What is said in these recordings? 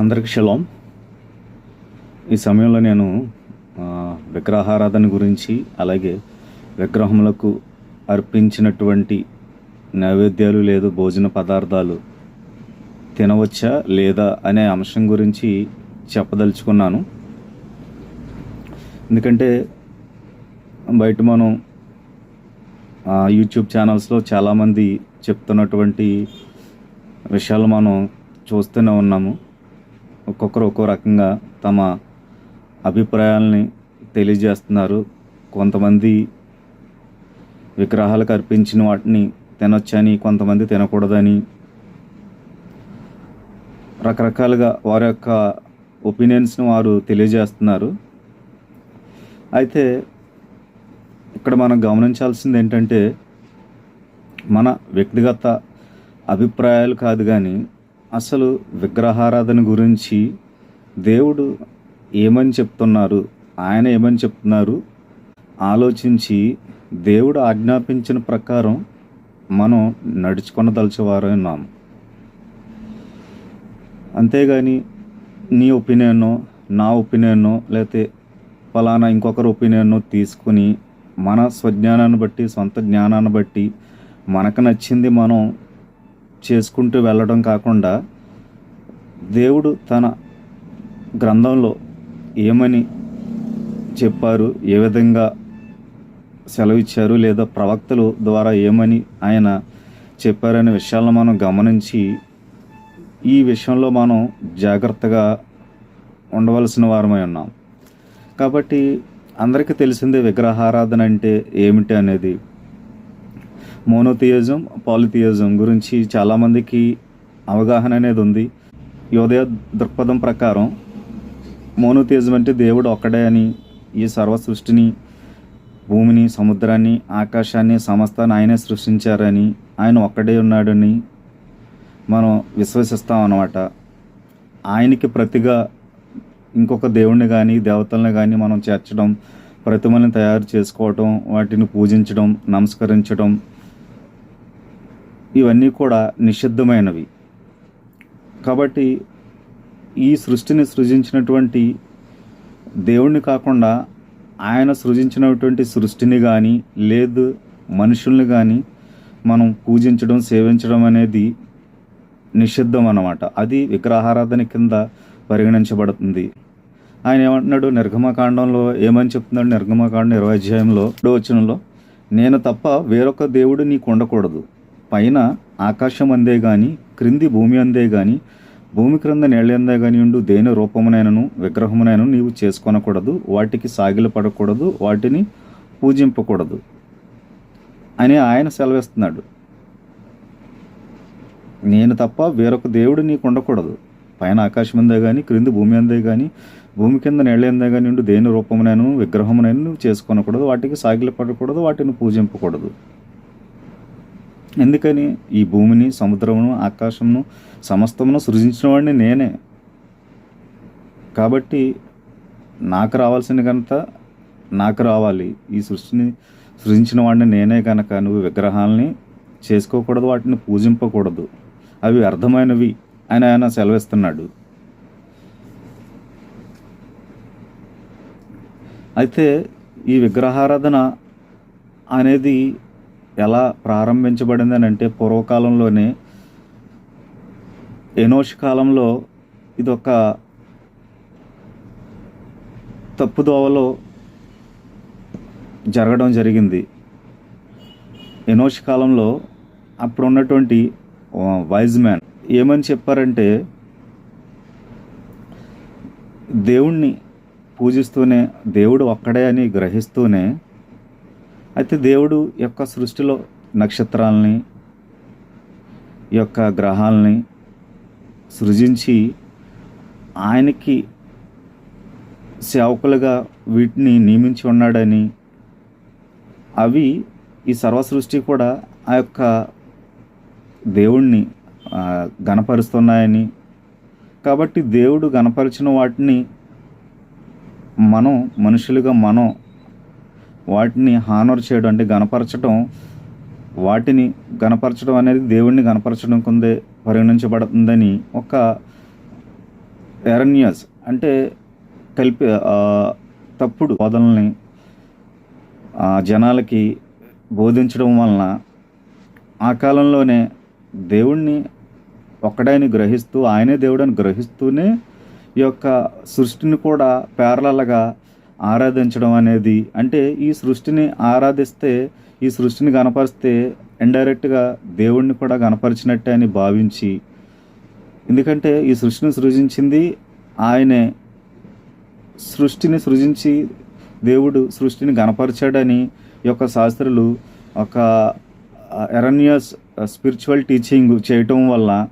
అందరికి షలోం. ఈ సమయంలో నేను విగ్రహారాధన గురించి అలాగే విగ్రహములకు అర్పించినటువంటి నైవేద్యాలు లేదు భోజన పదార్థాలు తినవచ్చా లేదా అనే అంశం గురించి చెప్పదలుచుకున్నాను. ఎందుకంటే బయట మనం యూట్యూబ్ ఛానల్స్లో చాలామంది చెప్తున్నటువంటి విషయాలు మనం చూస్తూనే ఉన్నాము. ఒక్కొక్కరు ఒక్కో రకంగా తమ అభిప్రాయాల్ని తెలియజేస్తున్నారు. కొంతమంది విగ్రహాలకు అర్పించిన వాటిని తినొచ్చని కొంతమంది తినకూడదని రకరకాలుగా వారి యొక్క ఒపీనియన్స్ని వారు తెలియజేస్తున్నారు. అయితే ఇక్కడ మనం గమనించాల్సింది ఏంటంటే మన వ్యక్తిగత అభిప్రాయాలు కాదు కానీ అసలు విగ్రహారాధన గురించి దేవుడు ఏమని చెప్తున్నారు? ఆయన ఏమని చెప్తున్నారు? ఆలోచించి దేవుడు ఆజ్ఞాపించిన ప్రకారం మనం నడుచుకొనదలిచేవారు ఉన్నాము అంతేగాని నీ ఒపీనియన్నో నా ఒపీనియన్నో లేకపోతే ఫలానా ఇంకొకరి ఒపీనియన్నో తీసుకుని మన స్వజ్ఞానాన్ని బట్టి సొంత జ్ఞానాన్ని బట్టి మనకు నచ్చింది మనం చేసుకుంటూ వెళ్ళడం కాకుండా దేవుడు తన గ్రంథంలో ఏమని చెప్పారు ఏ విధంగా సెలవిచ్చారు లేదా ప్రవక్తలు ద్వారా ఏమని ఆయన చెప్పారనే విషయాలను మనం గమనించి ఈ విషయంలో మనం జాగ్రత్తగా ఉండవలసిన వారమై ఉన్నాం. కాబట్టి అందరికీ తెలిసిందే విగ్రహారాధన అంటే ఏమిటి అనేది. మోనోథియజం పాలిథియజం గురించి చాలామందికి అవగాహన అనేది ఉంది. యోదయ దృక్పథం ప్రకారం మోనోథియజం అంటే దేవుడు ఒక్కడే అని ఈ సర్వ సృష్టిని భూమిని సముద్రాన్ని ఆకాశాన్ని సమస్తాన్ని ఆయనే సృష్టించారని ఆయన ఒక్కడే ఉన్నాడని మనం విశ్వసిస్తాం అన్నమాట. ఆయనకి ప్రతిగా ఇంకొక దేవుణ్ణి కానీ దేవతల్ని కానీ మనం చేర్చడం ప్రతిమల్ని తయారు చేసుకోవటం వాటిని పూజించడం నమస్కరించడం ఇవన్నీ కూడా నిషిద్ధమైనవి. కాబట్టి ఈ సృష్టిని సృజించినటువంటి దేవుణ్ణి కాకుండా ఆయన సృజించినటువంటి సృష్టిని కానీ లేదు మనుషుల్ని కానీ మనం పూజించడం సేవించడం అనేది నిషిద్ధం అన్నమాట అది విగ్రహారాధన కింద పరిగణించబడుతుంది. ఆయన ఏమంటున్నాడు? నిర్గమకాండంలో ఏమని చెప్తున్నాడు? నిర్గమకాండం ఇరవై అధ్యాయంలో రెండో వచనంలో నేను తప్ప వేరొక దేవుడు నీకు ఉండకూడదు పైన ఆకాశం అందే గాని క్రింది భూమి అందే గాని భూమి క్రింద నీళ్ళ అందే గాని ఉండు దేని రూపమునైనను విగ్రహమునైనను నీవు చేసుకొనకూడదు వాటికి సాగిలు పడకూడదు వాటిని పూజింపకూడదు అని ఆయన సెలవిస్తున్నాడు. నేను తప్ప వేరొక దేవుడు నీకు ఉండకూడదు పైన ఆకాశం అందే కానీ క్రింది భూమి అందే కానీ భూమి కింద నీళ్ళ అందే కానీ ఉండు దేని రూపమునైనను విగ్రహమునైనా నువ్వు చేసుకొనకూడదు వాటికి సాగిలపడకూడదు వాటిని పూజింపకూడదు. ఎందుకని? ఈ భూమిని సముద్రమును ఆకాశమును సమస్తమును సృజించిన వాడిని నేనే. కాబట్టి నాకు రావాల్సిన కనుక నాకు రావాలి. ఈ సృష్టిని సృజించిన వాడిని నేనే కనుక నువ్వు విగ్రహాలని చేసుకోకూడదు వాటిని పూజింపకూడదు. అవి అర్థమైనవి అని ఆయన సెలవిస్తున్నాడు. అయితే ఈ విగ్రహారాధన అనేది ఎలా ప్రారంభించబడింది అని అంటే పూర్వకాలంలోనే ఎనోష్ కాలంలో ఇది ఒక తప్పుదోవలో జరగడం జరిగింది. ఎనోష్ కాలంలో అప్పుడు ఉన్నటువంటి వైజ్ మ్యాన్ ఏమని చెప్పారంటే దేవుణ్ణి పూజిస్తూనే దేవుడు ఒక్కడే అని గ్రహిస్తూనే అయితే దేవుడు యొక్క సృష్టిలో నక్షత్రాలని యొక్క గ్రహాలని సృజించి ఆయనకి సేవకులుగా వీటిని నియమించి ఉన్నాడని అవి ఈ సర్వ సృష్టి కూడా ఆ యొక్క దేవుణ్ణి గణపరుస్తున్నాయని కాబట్టి దేవుడు గణపరిచిన వాటిని మనం మనుషులుగా మనం వాటిని హానర్ చేయడం అంటే గణపరచడం వాటిని గణపరచడం అనేది దేవుణ్ణి గనపరచడం కిందే పరిగణించబడుతుందని ఒక ఎరన్యస్ అంటే కలిపి తప్పుడు బోధనల్ని ఆ, జనాలకి బోధించడం వలన ఆ కాలంలోనే దేవుణ్ణి ఒక్కడాయని గ్రహిస్తూ ఆయనే దేవుడని గ్రహిస్తూనే ఈ యొక్క సృష్టిని కూడా పేర్లలుగా ఆరాధించడం అనేది అంటే ఈ సృష్టిని ఆరాధిస్తే ఈ సృష్టిని గనపరిస్తే ఇండైరెక్ట్గా దేవుణ్ణి కూడా గనపరిచినట్టే అని భావించి ఎందుకంటే ఈ సృష్టిని సృజించింది ఆయనే. సృష్టిని సృజించి దేవుడు సృష్టిని గనపరిచాడని ఈ యొక్క శాస్త్రులు ఒక ఎరన్యస్ స్పిరిచువల్ టీచింగ్ చేయటం వల్ల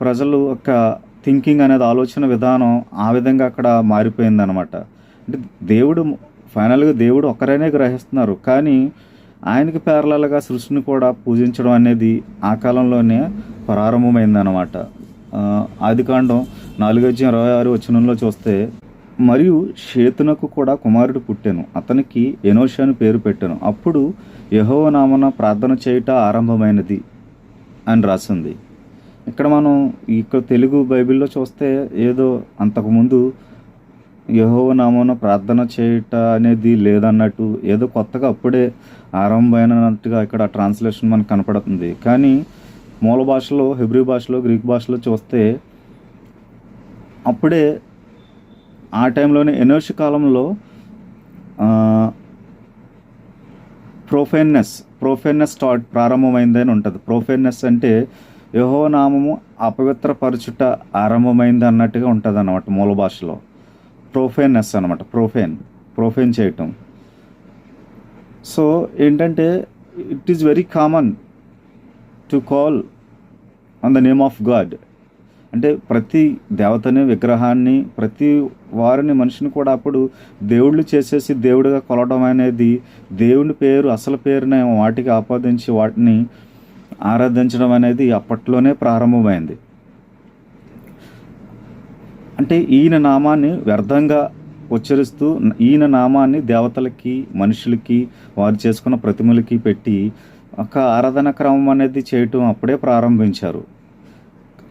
ప్రజలు ఒక థింకింగ్ అనేది ఆలోచన విధానం ఆ విధంగా అక్కడ మారిపోయిందనమాట అంటే దేవుడు ఫైనల్గా దేవుడు ఒక్కరైనే గ్రహిస్తున్నారు. కానీ ఆయనకి పేర్లలుగా సృష్టిని కూడా పూజించడం అనేది ఆ కాలంలోనే ప్రారంభమైందనమాట ఆది కాండం నాలుగు ఇరవై ఆరు వచనంలో చూస్తే మరియు షేతునకు కూడా కుమారుడు పుట్టాను. అతనికి ఎనోష అని పేరు పెట్టాను. అప్పుడు యహోవ నామన ప్రార్థన చేయుట ఆరంభమైనది అని రాసింది. ఇక్కడ మనం ఇక్కడ తెలుగు బైబిల్లో చూస్తే ఏదో అంతకుముందు యహోవ నామన ప్రార్థన చేయుట అనేది లేదన్నట్టు ఏదో కొత్తగా అప్పుడే ఆరంభమైనట్టుగా ఇక్కడ ట్రాన్స్లేషన్ మనకు కనపడుతుంది. కానీ మూల భాషలో హెబ్రి భాషలో గ్రీక్ భాషలో చూస్తే అప్పుడే ఆ టైంలోనే ఎనోషి కాలంలో ప్రొఫెన్నెస్ ప్రోఫెన్నెస్ స్టార్ట్ ప్రారంభమైందని ఉంటుంది. ప్రోఫెన్నెస్ అంటే యహో నామము అపవిత్రపరచుట ఆరంభమైంది అన్నట్టుగా ఉంటుంది అన్నమాట మూల భాషలో. ప్రోఫెన్నెస్ అనమాట ప్రోఫెన్ ప్రోఫెన్ చేయటం. సో ఏంటంటే it is very common to call on the name of God అంటే ప్రతి దేవతని విగ్రహాన్ని ప్రతి వారిని మనిషిని కూడా అప్పుడు దేవుళ్ళు చేసేసి దేవుడిగా కొలవడం అనేది దేవుని పేరు అసలు పేరుని వాటికి ఆపాదించి వాటిని ఆరాధించడం అనేది అప్పట్లోనే ప్రారంభమైంది. అంటే ఈయన నామాన్ని వ్యర్థంగా ఉచ్చరిస్తూ ఈయన నామాన్ని దేవతలకి మనుషులకి వారు చేసుకున్న ప్రతిమలకి పెట్టి ఒక ఆరాధన క్రమం అనేది చేయటం అప్పుడే ప్రారంభించారు.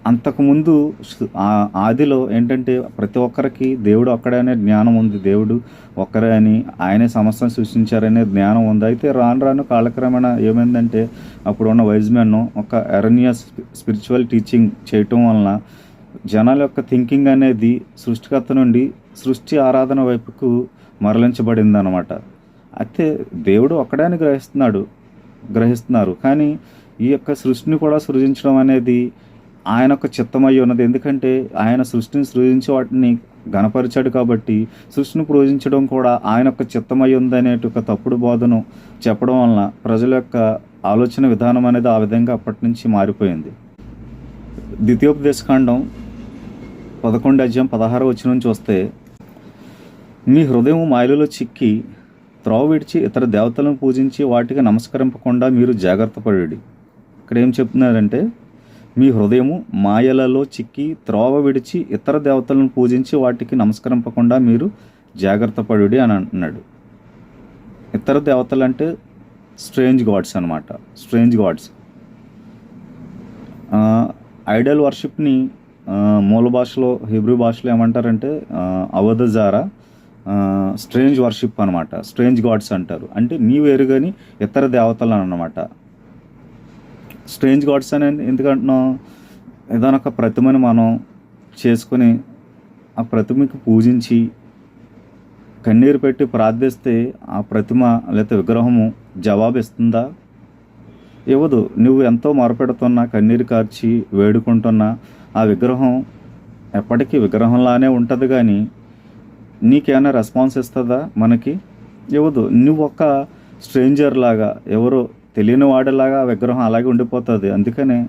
అంతకుముందు ఆ- ఆదిలో ఏంటంటే ప్రతి ఒక్కరికి దేవుడు ఒక్కడే అనే జ్ఞానం ఉంది. దేవుడు ఒక్కరే అని ఆయనే సమస్యను సృష్టించారనే జ్ఞానం ఉంది. అయితే రాను రాను కాలక్రమేణా ఏమైందంటే అప్పుడు ఉన్న వైజ్ ఒక ఎరనియస్ స్పిరిచువల్ టీచింగ్ చేయటం వలన జనాల యొక్క థింకింగ్ అనేది సృష్టికర్త నుండి సృష్టి ఆరాధన వైపుకు మరలించబడింది అనమాట అయితే దేవుడు ఒక్కడే అని గ్రహిస్తున్నాడు గ్రహిస్తున్నారు. కానీ ఈ యొక్క సృష్టిని కూడా సృజించడం అనేది ఆయన యొక్క చిత్తమై ఉన్నది. ఎందుకంటే ఆయన సృష్టిని సృజించి వాటిని గణపరిచాడు కాబట్టి సృష్టిని పూజించడం కూడా ఆయన యొక్క చిత్తమై ఉందనే ఒక తప్పుడు బోధను చెప్పడం వలన ప్రజల యొక్క ఆలోచన విధానం అనేది ఆ విధంగా అప్పటి నుంచి మారిపోయింది. ద్వితీయోపదేశకాండం పదకొండు అధ్యాయం పదహారు వచ్చిన చూస్తే మీ హృదయం మాయలలో చిక్కి త్రోవ విడిచి ఇతర దేవతలను పూజించి వాటికి నమస్కరింపకుండా మీరు జాగ్రత్త పడి ఇక్కడ ఏం చెప్తున్నారంటే మీ హృదయము మాయలలో చిక్కి త్రోవ విడిచి ఇతర దేవతలను పూజించి వాటికి నమస్కరింపకుండా మీరు జాగ్రత్త పడి అని అంటున్నాడు ఇతర దేవతలు అంటే స్ట్రేంజ్ గాడ్స్ అనమాట స్ట్రేంజ్ గాడ్స్. ఐడల్ వర్షిప్ని మూల భాషలో హిబ్రూ భాషలో ఏమంటారంటే అవధజారా స్ట్రేంజ్ వర్షిప్ అనమాట స్ట్రేంజ్ గాడ్స్ అంటారు. అంటే నీ వేరు కానీ ఇతర దేవతలు అనమాట స్ట్రేంజ్ గాడ్స్ అని ఎందుకంటున్నాం ఏదైనా ఒక ప్రతిమని మనం చేసుకొని ఆ ప్రతిమకి పూజించి కన్నీరు పెట్టి ప్రార్థిస్తే ఆ ప్రతిమ లేకపోతే విగ్రహము జవాబు ఇస్తుందా ఇవ్వదు. నువ్వు ఎంతో మొరపెడుతున్నా కన్నీరు కార్చి వేడుకుంటున్నా ఆ విగ్రహం ఎప్పటికీ విగ్రహంలానే ఉంటుంది కానీ నీకేమైనా రెస్పాన్స్ ఇస్తుందా మనకి? ఇవ్వదు. నువ్వు ఒక స్ట్రేంజర్ లాగా ఎవరో తెలియని వాడిలాగా ఆ విగ్రహం అలాగే ఉండిపోతుంది. అందుకనే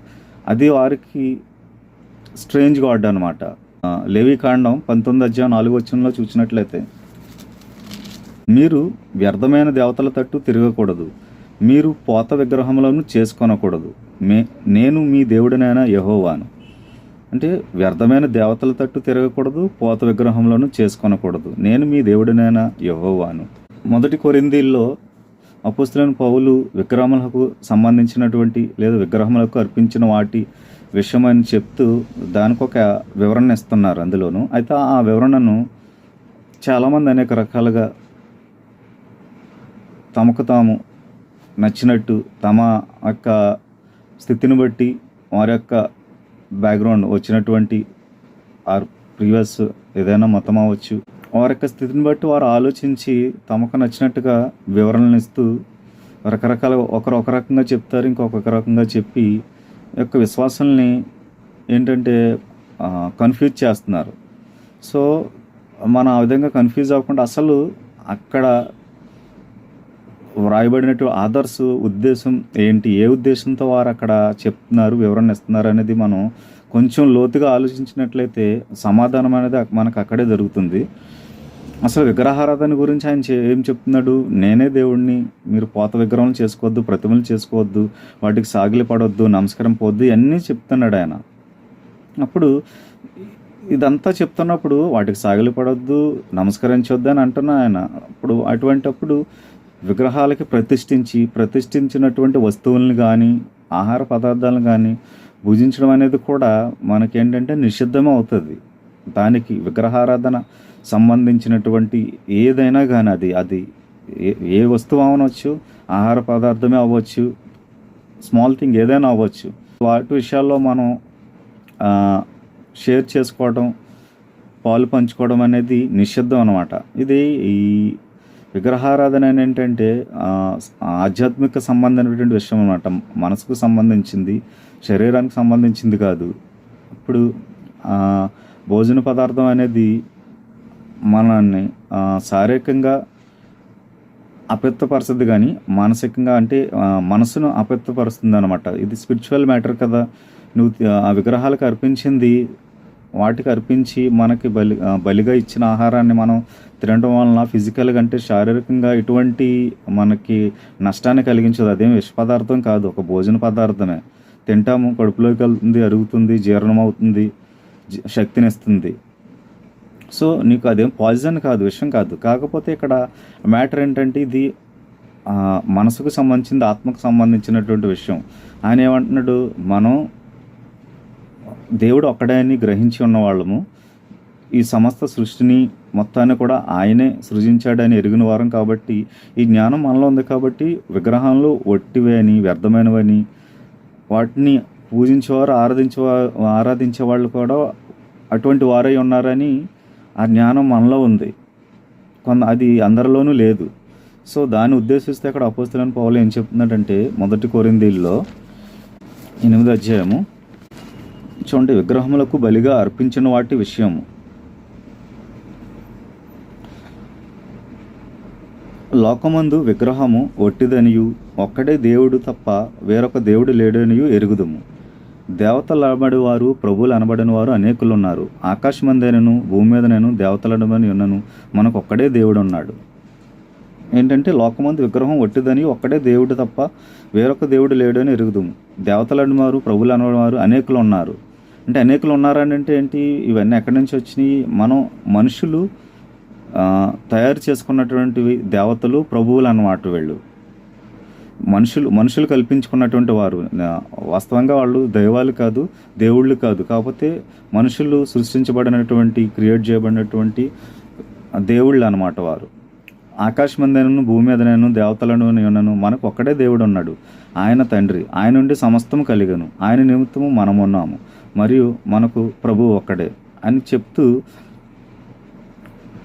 అది వారికి స్ట్రేంజ్ గాడ్ అనమాట లేవి కాండం పంతొమ్మిది అధ్యాయం నాలుగు వచ్చంలో చూసినట్లయితే మీరు వ్యర్థమైన దేవతల తట్టు తిరగకూడదు. మీరు పోత విగ్రహములను చేసుకొనకూడదు. మే నేను మీ దేవుడినైనా యహోవాను. అంటే వ్యర్థమైన దేవతల తట్టు తిరగకూడదు పోత విగ్రహంలోనూ చేసుకొనకూడదు. నేను మీ దేవుడినైనా? ఇవ్వవాను మొదటి కొరిందీల్లో అపుస్తులైన పౌలు విగ్రహములకు సంబంధించినటువంటి లేదా విగ్రహములకు అర్పించిన వాటి విషయమని చెప్తూ దానికి ఒక వివరణ ఇస్తున్నారు అందులోను. అయితే ఆ వివరణను చాలామంది అనేక రకాలుగా తమకు తాము నచ్చినట్టు తమ యొక్క స్థితిని బట్టి వారి యొక్క బ్యాక్గ్రౌండ్ వచ్చినటువంటి ఆర్ ప్రీవియస్ ఏదైనా మతం అవ్వచ్చు వారి యొక్క స్థితిని బట్టి వారు ఆలోచించి తమకు నచ్చినట్టుగా వివరణలు ఇస్తూ రకరకాల ఒకరు ఒక రకంగా చెప్తారు ఇంకొక రకంగా చెప్పి యొక్క విశ్వాసాలని ఏంటంటే కన్ఫ్యూజ్ చేస్తున్నారు. సో మనం ఆ విధంగా కన్ఫ్యూజ్ అవ్వకుండా అసలు అక్కడ వ్రాయబడినట్టు ఆదర్శ ఉద్దేశం ఏంటి? ఏ ఉద్దేశంతో వారు అక్కడ చెప్తున్నారు వివరణ ఇస్తున్నారు అనేది మనం కొంచెం లోతుగా ఆలోచించినట్లయితే సమాధానం అనేది మనకు అక్కడే జరుగుతుంది. అసలు విగ్రహారాధన గురించి ఆయన ఏం చెప్తున్నాడు? నేనే దేవుడిని మీరు పోత విగ్రహం చేసుకోవద్దు ప్రతిమలు చేసుకోవద్దు వాటికి సాగిలి పడవద్దు నమస్కారం పోవద్దు ఇవన్నీ చెప్తున్నాడు ఆయన. అప్పుడు ఇదంతా చెప్తున్నప్పుడు వాటికి సాగిలి పడవద్దు నమస్కరించొద్దు అని అంటున్నా ఆయన. అప్పుడు అటువంటప్పుడు విగ్రహాలకి ప్రతిష్ఠించి ప్రతిష్ఠించినటువంటి వస్తువులను కానీ ఆహార పదార్థాలను కానీ భుజించడం అనేది కూడా మనకేంటంటే నిషిద్ధమే అవుతుంది. దానికి విగ్రహారాధన సంబంధించినటువంటి ఏదైనా కానీ అది అది ఏ ఏ వస్తువు అవనొచ్చు ఆహార పదార్థమే అవ్వచ్చు స్మాల్ థింగ్ ఏదైనా అవ్వచ్చు. వాటి విషయాల్లో మనం షేర్ చేసుకోవడం పాలు పంచుకోవడం అనేది నిషిద్ధం అనమాట ఇది ఈ విగ్రహారాధన ఏంటంటే ఆధ్యాత్మిక సంబంధమైనటువంటి విషయం అనమాట మనసుకు సంబంధించింది శరీరానికి సంబంధించింది కాదు. ఇప్పుడు భోజన పదార్థం అనేది మనల్ని శారీరకంగా అపెత్తపరచదు కానీ మానసికంగా అంటే మనసును అపెత్తపరుస్తుంది అనమాట ఇది స్పిరిచువల్ మ్యాటర్ కదా. నువ్వు ఆ విగ్రహాలకు అర్పించింది వాటికి అర్పించి మనకి బలి బలిగా ఇచ్చిన ఆహారాన్ని మనం తినడం వలన ఫిజికల్గా అంటే శారీరకంగా ఎటువంటి మనకి నష్టాన్ని కలిగించదు. అదేం విష పదార్థం కాదు. ఒక భోజన పదార్థమే. తింటాము కడుపులోకి వెళ్తుంది అరుగుతుంది జీర్ణం అవుతుంది శక్తినిస్తుంది. సో నీకు అదేం పాయిజన్ కాదు విషయం కాదు. కాకపోతే ఇక్కడ మ్యాటర్ ఏంటంటే ఇది మనసుకు సంబంధించింది ఆత్మకు సంబంధించినటువంటి విషయం. ఆయన ఏమంటున్నాడు? మనం దేవుడు ఒక్కడే అని గ్రహించి ఉన్నవాళ్ళము. ఈ సమస్త సృష్టిని మొత్తాన్ని కూడా ఆయనే సృజించాడని ఎరిగిన వారం కాబట్టి ఈ జ్ఞానం మనలో ఉంది కాబట్టి విగ్రహాలు ఒట్టివే అని వ్యర్థమైనవని వాటిని పూజించేవారు ఆరాధించే ఆరాధించే వాళ్ళు కూడా అటువంటి వారై ఉన్నారని ఆ జ్ఞానం మనలో ఉంది. కొంత అది అందరిలోనూ లేదు. సో దాన్ని ఉద్దేశిస్తే అక్కడ అపోస్తులని పౌలు ఏం చెప్తున్నాడంటే మొదటి కోరిందీల్లో ఎనిమిది అధ్యాయము చూడండి విగ్రహములకు బలిగా అర్పించిన వాటి విషయము లోకమందు విగ్రహము ఒట్టిదనియు ఒక్కడే దేవుడు తప్ప వేరొక దేవుడు లేడనియు ఎరుగుదుము. దేవతలబడి వారు ప్రభువులు అనబడిన వారు అనేకులు ఉన్నారు ఆకాశమందైనను భూమి మీదనను దేవతలడమని ఉన్నను మనకు ఒక్కడే దేవుడు ఉన్నాడు ఏంటంటే లోకమందు విగ్రహం ఒట్టిదని ఒక్కడే దేవుడు తప్ప వేరొక దేవుడు లేడని ఎరుగుదుము. దేవతలని వారు ప్రభువులు వారు అనేకులు ఉన్నారు అంటే అనేకులు ఉన్నారని అంటే ఏంటి? ఇవన్నీ ఎక్కడి నుంచి వచ్చినాయి? మనం మనుషులు తయారు చేసుకున్నటువంటివి దేవతలు ప్రభువులు అన్నమాట వీళ్ళు. మనుషులు మనుషులు కల్పించుకున్నటువంటి వారు. వాస్తవంగా వాళ్ళు దైవాలు కాదు దేవుళ్ళు కాదు. కాకపోతే మనుషులు సృష్టించబడినటువంటి క్రియేట్ చేయబడినటువంటి దేవుళ్ళు అన్నమాట వారు. ఆకాశమందైనను భూమి మీదనను దేవతలను ఉన్నను మనకు ఒక్కడే దేవుడు ఉన్నాడు. ఆయన తండ్రి. ఆయన నుండి సమస్తం కలిగను. ఆయన నిమిత్తము మనం ఉన్నాము మరియు మనకు ప్రభు ఒక్కడే అని చెప్తూ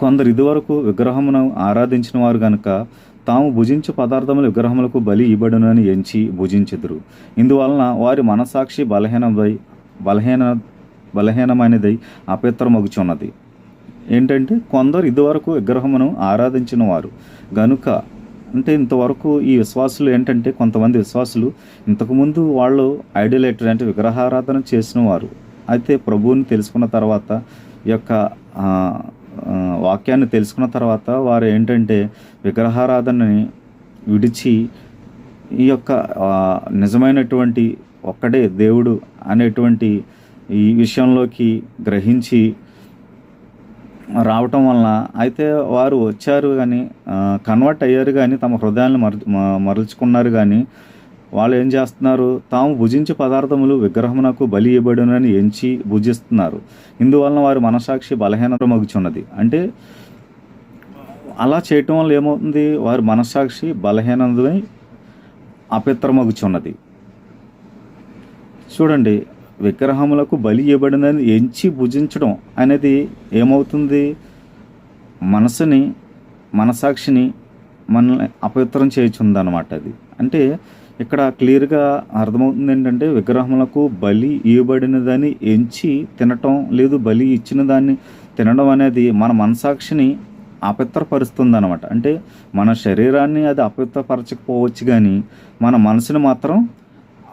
కొందరు ఇదివరకు విగ్రహమును ఆరాధించిన వారు గనుక తాము భుజించు పదార్థములు విగ్రహములకు బలి ఇవ్వడునని ఎంచి భుజించెదురు. ఇందువలన వారి మనసాక్షి బలహీనమై బలహీన బలహీనమైనదై అపవిత్రమగుచున్నది. ఏంటంటే కొందరు ఇదివరకు విగ్రహమును ఆరాధించిన వారు గనుక అంటే ఇంతవరకు ఈ విశ్వాసులు ఏంటంటే కొంతమంది విశ్వాసులు ఇంతకుముందు వాళ్ళు ఐడియలేటర్ అంటే విగ్రహారాధన చేసిన వారు అయితే ప్రభువుని తెలుసుకున్న తర్వాత ఈ యొక్క వాక్యాన్ని తెలుసుకున్న తర్వాత వారు ఏంటంటే విగ్రహారాధనని విడిచి ఈ యొక్క నిజమైనటువంటి ఒక్కడే దేవుడు అనేటువంటి ఈ విషయంలోకి గ్రహించి రావటం వలన అయితే వారు వచ్చారు కానీ కన్వర్ట్ అయ్యారు కానీ తమ హృదయాన్ని మర మ- మరల్చుకున్నారు కానీ వాళ్ళు ఏం చేస్తున్నారు? తాము భుజించే పదార్థములు విగ్రహమునకు బలి ఇవ్వబడునని ఎంచి భుజిస్తున్నారు. ఇందువలన వారి మనసాక్షి బలహీనత మగుచున్నది. అంటే అలా చేయటం వల్ల ఏమవుతుంది? వారి మనస్సాక్షి బలహీనతమై అపిత్రమగుచున్నది చూడండి విగ్రహములకు బలి ఇవ్వబడినది ఎంచి భుజించడం అనేది ఏమవుతుంది? మనసుని మనసాక్షిని మనల్ని అపవిత్రం అనమాట అది. అంటే ఇక్కడ క్లియర్గా అర్థమవుతుంది ఏంటంటే విగ్రహములకు బలి ఇవ్వబడినదని ఎంచి తినటం లేదు బలి ఇచ్చిన దాన్ని తినడం అనేది మన మనసాక్షిని అపవిత్రపరుస్తుంది అనమాట అంటే మన శరీరాన్ని అది అపవిత్రపరచకపోవచ్చు కానీ మన మనసుని మాత్రం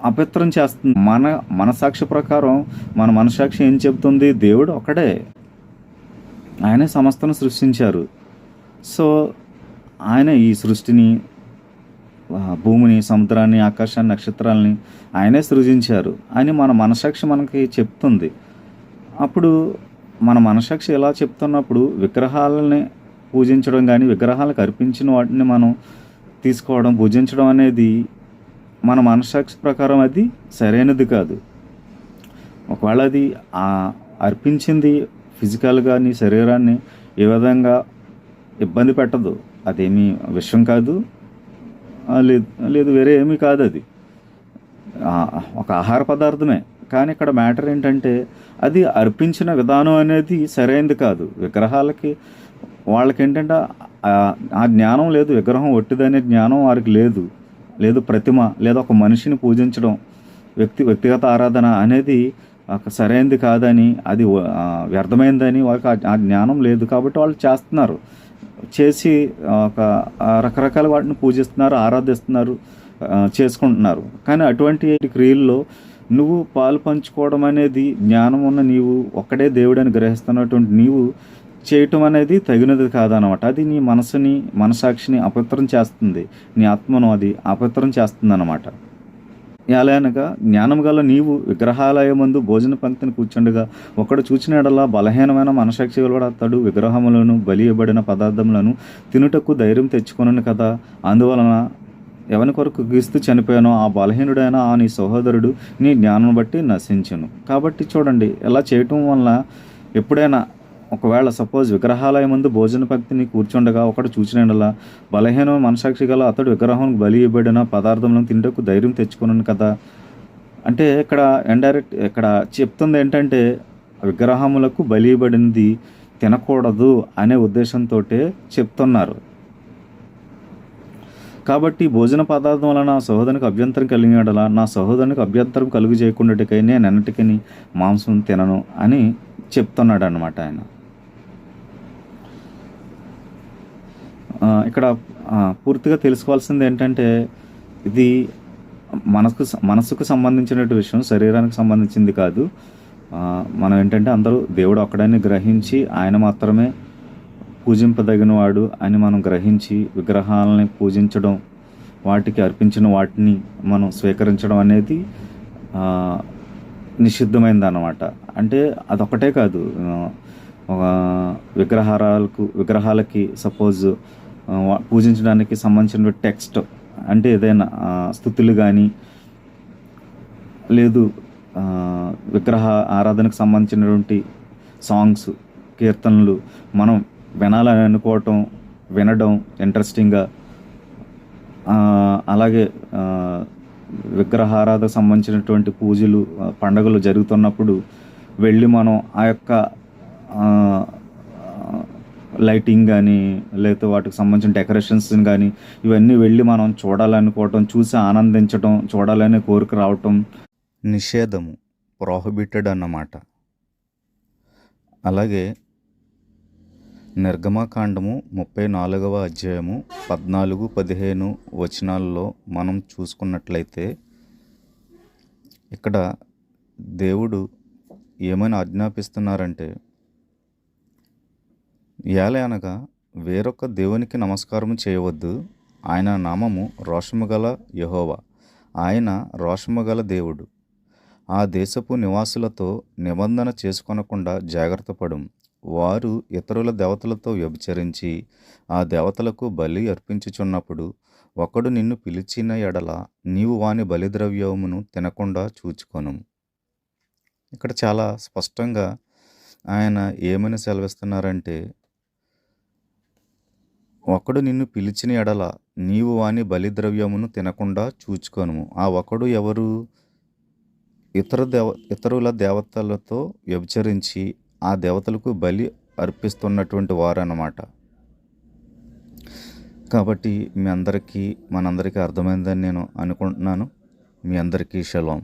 అపవిత్రం చేస్తుంది. మన మనసాక్షి ప్రకారం మన మనసాక్షి ఏం చెబుతుంది? దేవుడు ఒకడే ఆయనే సమస్తను సృష్టించారు. సో ఆయన ఈ సృష్టిని భూమిని సముద్రాన్ని ఆకాశాన్ని నక్షత్రాలని ఆయనే సృజించారు. అని మన మనసాక్షి మనకి చెప్తుంది. అప్పుడు మన మనసాక్షి ఎలా చెప్తున్నప్పుడు విగ్రహాలని పూజించడం కానీ విగ్రహాలకు అర్పించిన వాటిని మనం తీసుకోవడం పూజించడం అనేది మన మనసాక్షి ప్రకారం అది సరైనది కాదు. ఒకవేళ అది ఆ అర్పించింది ఫిజికల్గా నీ శరీరాన్ని ఏ విధంగా ఇబ్బంది పెట్టదు అదేమీ విషయం కాదు లేదు లేదు వేరే ఏమీ కాదు అది. ఒక ఆహార పదార్థమే. కానీ ఇక్కడ మ్యాటర్ ఏంటంటే అది అర్పించిన విధానం అనేది సరైనది కాదు. విగ్రహాలకి వాళ్ళకి ఏంటంటే ఆ జ్ఞానం లేదు విగ్రహం ఒట్టిదనే జ్ఞానం వారికి లేదు. లేదు ప్రతిమ లేదా ఒక మనిషిని పూజించడం వ్యక్తి వ్యక్తిగత ఆరాధన అనేది ఒక సరైనది కాదని అది వ్యర్థమైందని వాళ్ళకి ఆ- జ్ఞానం లేదు కాబట్టి వాళ్ళు చేస్తున్నారు. చేసి ఒక రకరకాల వాటిని పూజిస్తున్నారు ఆరాధిస్తున్నారు చేసుకుంటున్నారు. కానీ అటువంటి క్రియల్లో నువ్వు పాలు పంచుకోవడం అనేది జ్ఞానం ఉన్న నీవు ఒక్కడే దేవుడని గ్రహిస్తున్నటువంటి నీవు చేయటం అనేది తగినది కాదనమాట అది నీ మనసుని మనసాక్షిని అపవిత్రం చేస్తుంది. నీ ఆత్మను అది అపవిత్రం చేస్తుంది అనమాట ఎలా అనగా జ్ఞానం గల నీవు విగ్రహాలయమందు భోజన పంక్తిని కూర్చుండగా ఒకడు చూచినడలా బలహీనమైన మనసాక్షి వెలువడతాడు. విగ్రహములను బలి ఇవ్వబడిన పదార్థములను తినుటకు ధైర్యం తెచ్చుకొనను కదా. అందువలన ఎవని కొరకు గీస్తూ చనిపోయానో ఆ బలహీనుడైన ఆ నీ సహోదరుడు నీ జ్ఞానం బట్టి నశించును. కాబట్టి చూడండి ఇలా చేయటం వల్ల ఎప్పుడైనా ఒకవేళ సపోజ్ విగ్రహాలయం ముందు భోజన భక్తిని కూర్చుండగా ఒకడు చూచినలా బలహీన మనసాక్షి గల అతడు విగ్రహం బలి ఇవ్వబడిన పదార్థములను తింటకు ధైర్యం తెచ్చుకున్నాను కదా? అంటే ఇక్కడ ఇండైరెక్ట్ ఇక్కడ చెప్తుంది ఏంటంటే విగ్రహములకు బలి ఇవ్వబడినది తినకూడదు అనే ఉద్దేశంతో చెప్తున్నారు. కాబట్టి భోజన పదార్థం వలన నా సహోదరునికి అభ్యంతరం కలిగినడలా నా సహోదరునికి అభ్యంతరం కలుగు చేయకుండాటికై నేను ఎన్నటికని మాంసం తినను అని చెప్తున్నాడు అనమాట ఆయన ఆ, ఇక్కడ పూర్తిగా తెలుసుకోవాల్సింది ఏంటంటే ఇది మనసుకు మనసుకు సంబంధించిన విషయం శరీరానికి సంబంధించింది కాదు. మనం ఏంటంటే అందరూ దేవుడు ఒక్కడని గ్రహించి ఆయన మాత్రమే పూజింపదగిన వాడు అని మనం గ్రహించి విగ్రహాలని పూజించడం వాటికి అర్పించిన వాటిని మనం స్వీకరించడం అనేది నిషిద్ధమైంది అన్నమాట అంటే అదొకటే కాదు. ఒక విగ్రహారాలకు విగ్రహాలకి సపోజ్ పూజించడానికి సంబంధించిన టెక్స్ట్ అంటే ఏదైనా స్థుతులు కానీ లేదు విగ్రహ ఆరాధనకు సంబంధించినటువంటి సాంగ్స్ కీర్తనలు మనం వినాలని అనుకోవటం వినడం ఇంట్రెస్టింగ్గా అలాగే విగ్రహారాధకు సంబంధించినటువంటి పూజలు పండుగలు పండగలు జరుగుతున్నప్పుడు వెళ్ళి మనం ఆ యొక్క లైటింగ్ కానీ లేకపోతే వాటికి సంబంధించిన డెకరేషన్స్ కానీ ఇవన్నీ వెళ్ళి మనం చూడాలనుకోవటం చూసి ఆనందించటం చూడాలనే కోరిక రావటం. నిషేధము ప్రోహిబిటెడ్ అన్నమాట. అలాగే నిర్గమకాండము ముప్పై నాలుగవ అధ్యాయము పద్నాలుగు పదిహేను వచనాల్లో మనం చూసుకున్నట్లయితే ఇక్కడ దేవుడు ఏమైనా ఆజ్ఞాపిస్తున్నారంటే ఏలే అనగా వేరొక దేవునికి నమస్కారం చేయవద్దు. ఆయన నామము రోషముగల యహోవా. ఆయన రోషముగల దేవుడు. ఆ దేశపు నివాసులతో నిబంధన చేసుకొనకుండా జాగ్రత్త పడు. వారు ఇతరుల దేవతలతో వ్యభిచరించి ఆ దేవతలకు బలి అర్పించుచున్నప్పుడు ఒకడు నిన్ను పిలిచిన ఎడల నీవు వాని బలిద్రవ్యమును తినకుండా చూచుకొను. ఇక్కడ చాలా స్పష్టంగా ఆయన ఏమని సెలవిస్తున్నారంటే ఒకడు నిన్ను పిలిచిన ఎడల నీవు వాని బలిద్రవ్యమును తినకుండా చూచుకొనుము. ఆ ఒకడు ఎవరు? ఇతర దేవ ఇతరుల దేవతలతో వ్యభిచరించి ఆ దేవతలకు బలి అర్పిస్తున్నటువంటి వారు అన్నమాట కాబట్టి మీ అందరికీ మనందరికీ అర్థమైందని నేను అనుకుంటున్నాను. మీ అందరికీ షలోం